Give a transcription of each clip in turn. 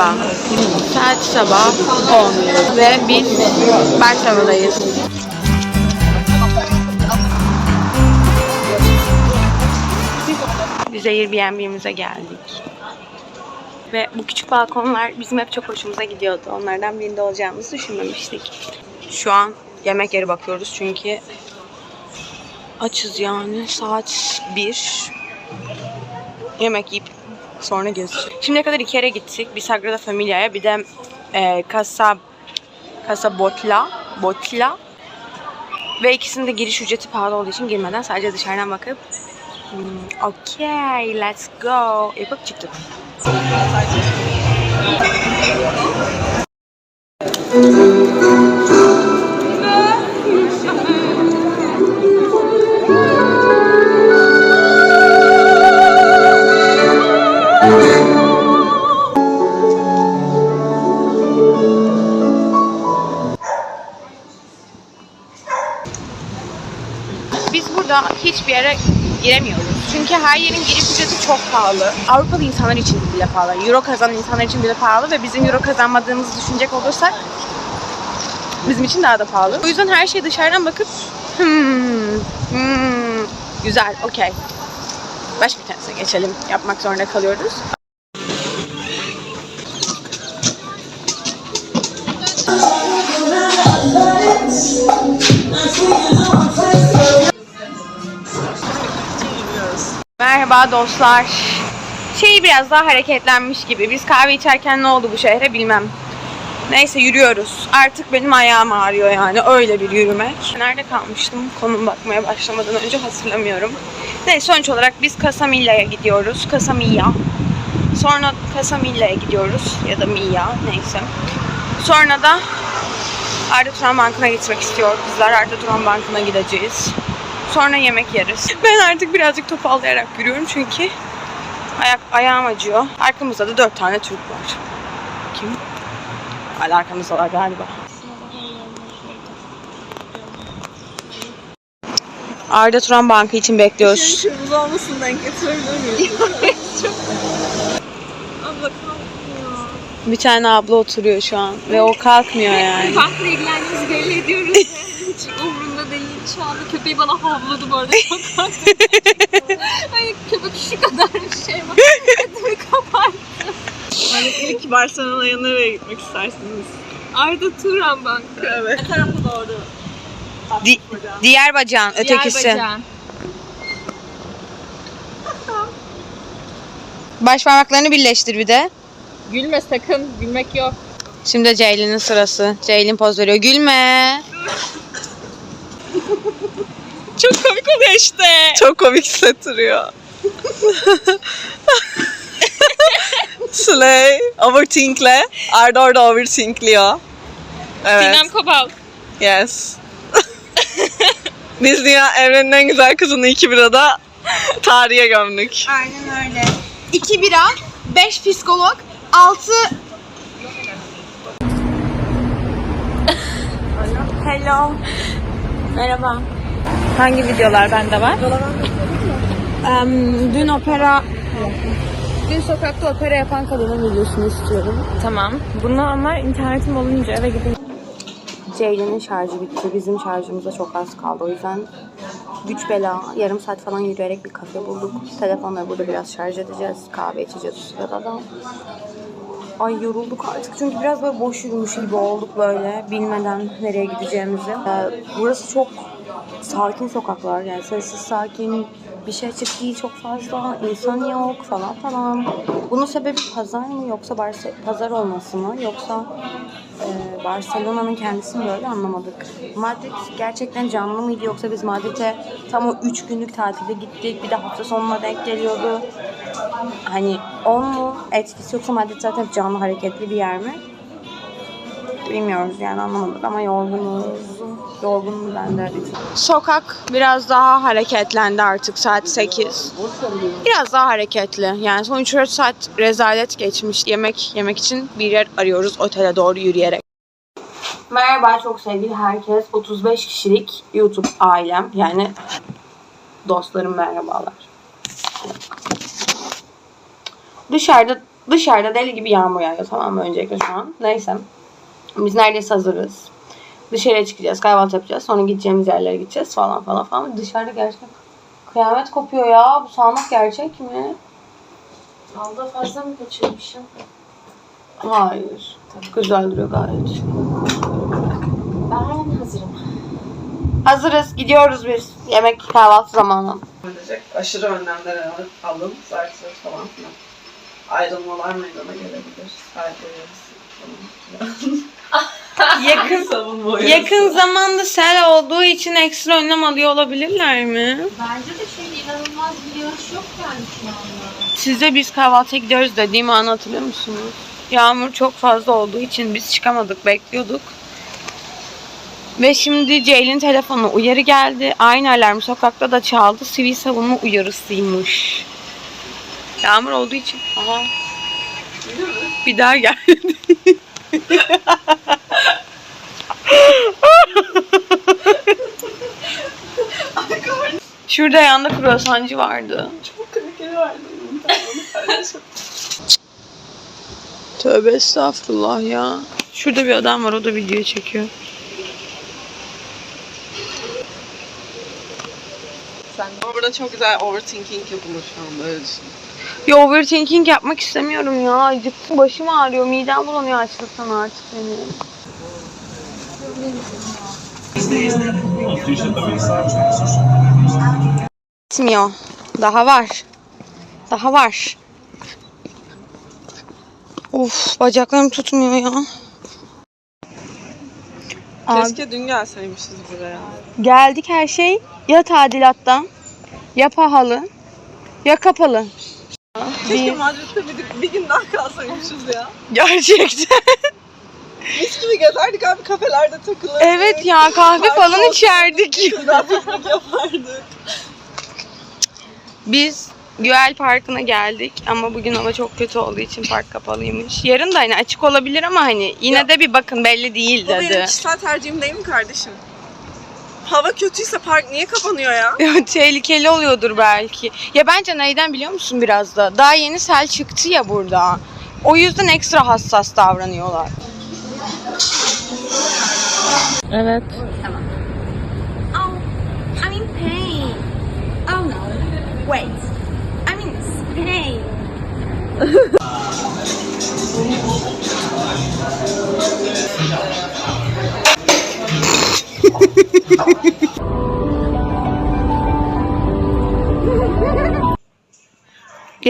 Merhaba. Saat sabah 10 ve biz Barcelona'dayız. Biz Airbnb'mize geldik. Ve bu küçük balkonlar bizim hep çok hoşumuza gidiyordu. Onlardan birinde olacağımızı düşünmemiştik. Şu an yemek yeri bakıyoruz çünkü açız yani. Saat 1. Yemek yiyip sonra gezeceğiz. Şimdiye kadar iki yere gittik. Bir Sagrada Familia'ya bir de e, Casa Casa Botla Botla ve ikisinin de giriş ücreti pahalı olduğu için girmeden sadece dışarıdan bakıp hmm, okay let's go yapıp çıktık. Biz burada hiçbir yere giremiyoruz. Çünkü her yerin giriş ücreti çok pahalı. Avrupalı insanlar için bile pahalı. Euro kazanan insanlar için bile pahalı ve bizim euro kazanmadığımızı düşünecek olursak bizim için daha da pahalı. O yüzden her şey dışarıdan bakıp hmm, hmm, güzel, okey. Başka bir tanesine geçelim. Yapmak zorunda kalıyoruz. Merhaba dostlar. Şey biraz daha hareketlenmiş gibi. Biz kahve içerken ne oldu bu şehre bilmem. Neyse yürüyoruz. Artık benim ayağım ağrıyor yani öyle bir yürümek. Nerede kalmıştım? Konum bakmaya başlamadan önce hatırlamıyorum. Neyse sonuç olarak biz Casamilla'ya gidiyoruz. Casamilla. Sonra Casamilla'ya gidiyoruz. Ya da Milla neyse. Sonra da Arda Turan Bankı'na gitmek istiyor kızlar. Arda Turan Bankı'na gideceğiz. Sonra yemek yeriz. Ben artık birazcık topallayarak yürüyorum çünkü ayak ayağım acıyor. Arkamızda da dört tane Türk var. Kim? Hala arkamızdalar galiba. Arda Turan Bankı için bekliyoruz. Kırmızı olmasın denk getirebilir miyim? Abla kalkmıyor. Bir tane abla oturuyor şu an ve o kalkmıyor yani. Bankla ilgilendiğimizi belli ediyoruz. Hiç umurumda değil. Şu anda köpeği bana havladı bu arada sokakta. Hani köpek şu kadar bir şey var. Ödümü kapattı. Hani ilk Barcelona'ya nereye gitmek istersiniz? Arda Turan Bankı. Evet. Ne tarafı doğru? Di- diğer bacağın ötekisi. Diyarbakır. Baş parmaklarını birleştir bir de. Gülme sakın. Gülmek yok. Şimdi Ceylin'in sırası. Ceylin poz veriyor. Gülme. Çok komik oluyor işte. Çok komik hissettiriyor. Slay, overthinkle. Arda orada overthinkliyor. Evet, Sinem Kobal. yes. Biz dünya evrenin en güzel kızını iki birada tarihe gömdük. Aynen öyle. 2 bira, 5 psikolog, 6 Hello. Merhaba. Hangi videolar bende var? Em, dün opera Dün sokakta opera yapan kadının videosunu istiyorum. Tamam. Bunu ama internetim olunca eve gidince Ceylin'in şarjı bitti. Bizim şarjımıza çok az kaldı. O yüzden güç bela yarım saat falan yürüyerek bir kafe bulduk. Telefonları burada biraz şarj edeceğiz. Kahve içeceğiz o sırada da. Ay yorulduk artık çünkü biraz böyle boş yürümüş gibi olduk böyle bilmeden nereye gideceğimizi. Ee, burası çok sakin sokaklar yani sessiz sakin bir şey değil çok fazla insan yok falan falan. Bunun sebebi pazar mı yoksa Barse- pazar olması mı yoksa e, Barcelona'nın kendisi mi böyle anlamadık. Madrid gerçekten canlı mıydı yoksa biz Madrid'e tam o 3 günlük tatilde gittik bir de hafta sonuna denk geliyordu. Hani on mu etkisi yoksa Madrid zaten canlı hareketli bir yer mi? Bilmiyoruz yani anlamadık ama yorgunuz. Yorgun mu ben de Sokak biraz daha hareketlendi artık saat 8. Biraz daha hareketli. Yani son 3-4 saat rezalet geçmiş. Yemek yemek için bir yer arıyoruz otele doğru yürüyerek. Merhaba çok sevgili herkes. 35 kişilik YouTube ailem. Yani dostlarım merhabalar. Dışarıda Dışarıda deli gibi yağmur yağıyor tamam mı öncelikle şu an. Neyse. Biz neredeyse hazırız. Dışarıya çıkacağız, kahvaltı yapacağız. Sonra gideceğimiz yerlere gideceğiz falan falan falan. Dışarıda gerçekten kıyamet kopuyor ya. Bu sağanak gerçek mi? Alda fazla mı kaçırmışım? Hayır. Güzel duruyor gayet. Ben hazırım. Hazırız. Gidiyoruz biz. Yemek kahvaltı zamanı. Aşırı önlemler alın. Sarsıyor falan filan. Ayrılmalar meydana gelebilir. Kaybediyoruz. Yakın Savunma yakın zamanda sel olduğu için ekstra önlem alıyor olabilirler mi? Bence de şimdi inanılmaz bir yağış yok yani şu anda. Size biz kahvaltıya gidiyoruz dediğim anı hatırlıyor musunuz? Yağmur çok fazla olduğu için biz çıkamadık, bekliyorduk. Ve şimdi Ceylin telefonuna uyarı geldi. Aynı alarm sokakta da çaldı. Sivil savunma uyarısıymış. Yağmur olduğu için. Aha. Bir daha geldi. Şurada yanında kruvasancı vardı. Çok kaliteli vardı. Tövbe estağfurullah ya. Şurada bir adam var o da video çekiyor. Ama burada çok güzel overthinking yapılır şu anda öyle düşün. Ya overthinking yapmak istemiyorum ya. Acıktım başım ağrıyor. Midem bulanıyor açlıktan artık benim. Bitmiyor. Daha var. Daha var. Of bacaklarım tutmuyor ya. Keşke dün gelseymişiz buraya. geldik her şey ya tadilatta ya pahalı ya kapalı. Keşke Madrid'de bir, bir gün daha kalsaymışız ya. Gerçekten. Mis gibi gezerdik abi kafelerde takılırdık. Evet ya kahve falan içerdik. Piknik yapardık. Biz Güel Parkı'na geldik ama bugün hava çok kötü olduğu için park kapalıymış. Yarın da hani açık olabilir ama hani yine de bir bakın belli değil Bu benim dedi. kişisel tercihim değil mi kardeşim? Hava kötüyse park niye kapanıyor ya? Ya, Tehlikeli oluyordur belki. Ya bence neyden biliyor musun biraz da? Daha yeni sel çıktı ya burada. O yüzden ekstra hassas davranıyorlar. Evet. Oh,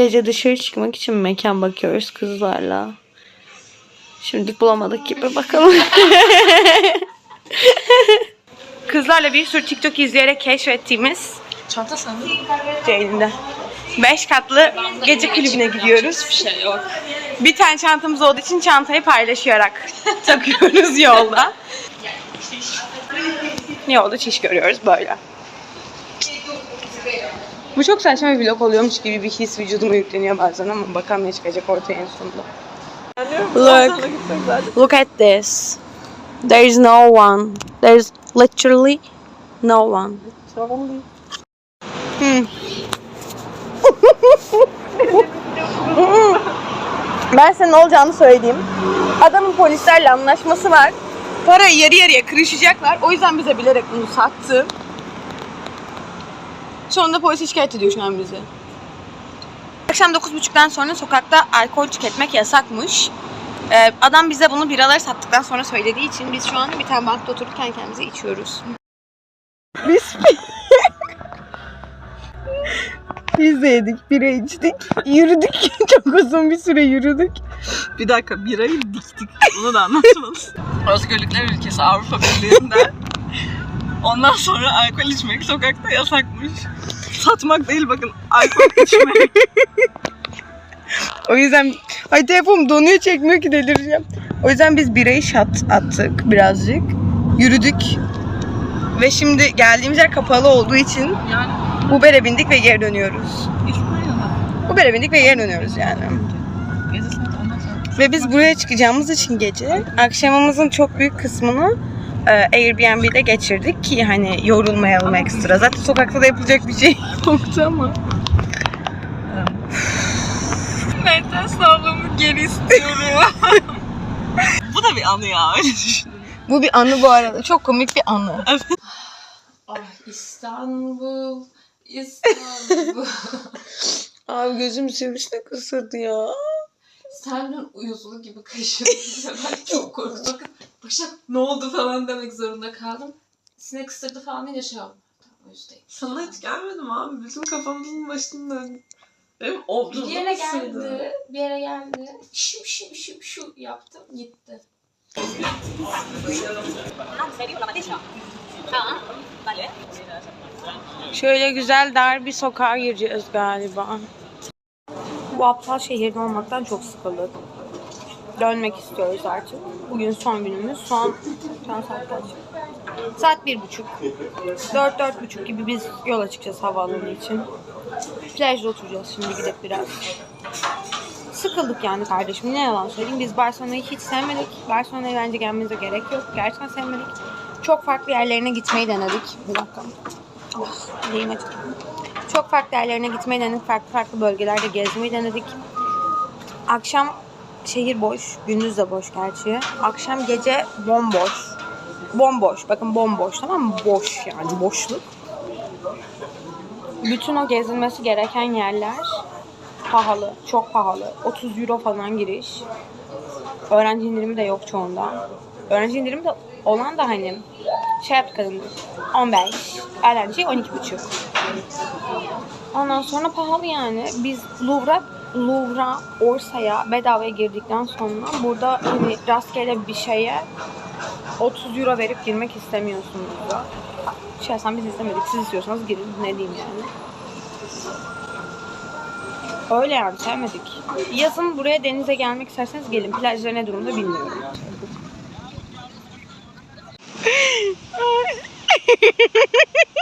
Gece dışarı çıkmak için mekan bakıyoruz kızlarla. Şimdi bulamadık gibi bakalım. Kızlarla bir sürü TikTok izleyerek keşfettiğimiz Çanta sende. Ceylin'de. Beş katlı gece kulübüne gidiyoruz. Bir şey yok. Bir tane çantamız olduğu için çantayı paylaşarak takıyoruz yolda. Yolda çiş görüyoruz böyle. Bu çok saçma bir vlog oluyormuş gibi bir his vücuduma yükleniyor bazen ama bakalım ne çıkacak ortaya en sonunda. Look. Look at this. There is no one. There is literally no one. Hmm. ben size ne olacağını söyleyeyim. Adamın polislerle anlaşması var. Parayı yarı yarıya kırışacaklar. O yüzden bize bilerek bunu sattı. Sonunda polise şikayet ediyor şu an bizi. Akşam 9.30'dan sonra sokakta alkol tüketmek yasakmış. Ee, adam bize bunu biraları sattıktan sonra söylediği için biz şu an bir tane bankta otururken kendimize içiyoruz. Biz Biz de yedik, bira içtik, yürüdük. Çok uzun bir süre yürüdük. Bir dakika birayı diktik. Bunu da anlatmalısın. Özgürlükler ülkesi Avrupa Birliği'nden. Ondan sonra alkol içmek sokakta yasakmış. Satmak değil bakın alkol içmek. O yüzden ay telefonum donuyor çekmiyor ki delireceğim. O yüzden biz birayı şat attık birazcık. Yürüdük. Ve şimdi geldiğimiz yer kapalı olduğu için yani Uber'e bindik ve geri dönüyoruz. Uber'e bindik ve geri dönüyoruz yani. Ve biz buraya çıkacağımız için gece akşamımızın çok büyük kısmını e, Airbnb'de geçirdik ki hani yorulmayalım ekstra. Zaten sokakta da yapılacak bir şey yoktu ama. Mental sağlığımı geri istiyorum. Bu da bir anı ya öyle düşünün. Bu bir anı bu arada. Çok komik bir anı. ah İstanbul, İstanbul. Abi gözüm sivrisinek ısırdı ya. Sen dün uyuzluk gibi kaşındın. ben çok korktum. Bakın Başak ne oldu falan demek zorunda kaldım. Sinek ısırdı falan deyince şey oldu. Tamam uyuzdayım. Sana hiç gelmedim abi. Bütün kafamızın başından. Benim olduğum Bir yere geldi, bir yere geldi. Şım şım şım şu yaptım gitti. Şöyle güzel dar bir sokağa gireceğiz galiba. Bu aptal şehirde olmaktan çok sıkıldık. Dönmek istiyoruz artık. Bugün son günümüz. Son, an saat kaç? Saat bir buçuk. Dört, dört buçuk gibi biz yola çıkacağız havaalanı için. Plajda oturacağız şimdi gidip biraz. Sıkıldık yani kardeşim. Ne yalan söyleyeyim. Biz Barcelona'yı hiç sevmedik. Barcelona'ya bence gelmemize gerek yok. Gerçekten sevmedik. Çok farklı yerlerine gitmeyi denedik. Bir dakika. Oh, neyim acıdı. Çok farklı yerlerine gitmeyi denedik. Farklı farklı bölgelerde gezmeyi denedik. Akşam şehir boş. Gündüz de boş gerçi. Akşam gece bomboş. Bomboş. Bakın bomboş tamam mı? Boş yani boşluk. Bütün o gezilmesi gereken yerler pahalı. Çok pahalı. 30 euro falan giriş. Öğrenci indirimi de yok çoğunda. Öğrenci indirimi de olan da hani şey yaptık kadın 15. Öğrenci 12,5. Ondan sonra pahalı yani. Biz Louvre'a Louvre'a, Orsa'ya bedavaya girdikten sonra burada hani rastgele bir şeye 30 euro verip girmek istemiyorsunuz da. Şey, Şahsen biz istemedik. Siz istiyorsanız girin. Ne diyeyim yani. Öyle yani sevmedik. Yazın buraya denize gelmek isterseniz gelin. Plajları ne durumda bilmiyorum.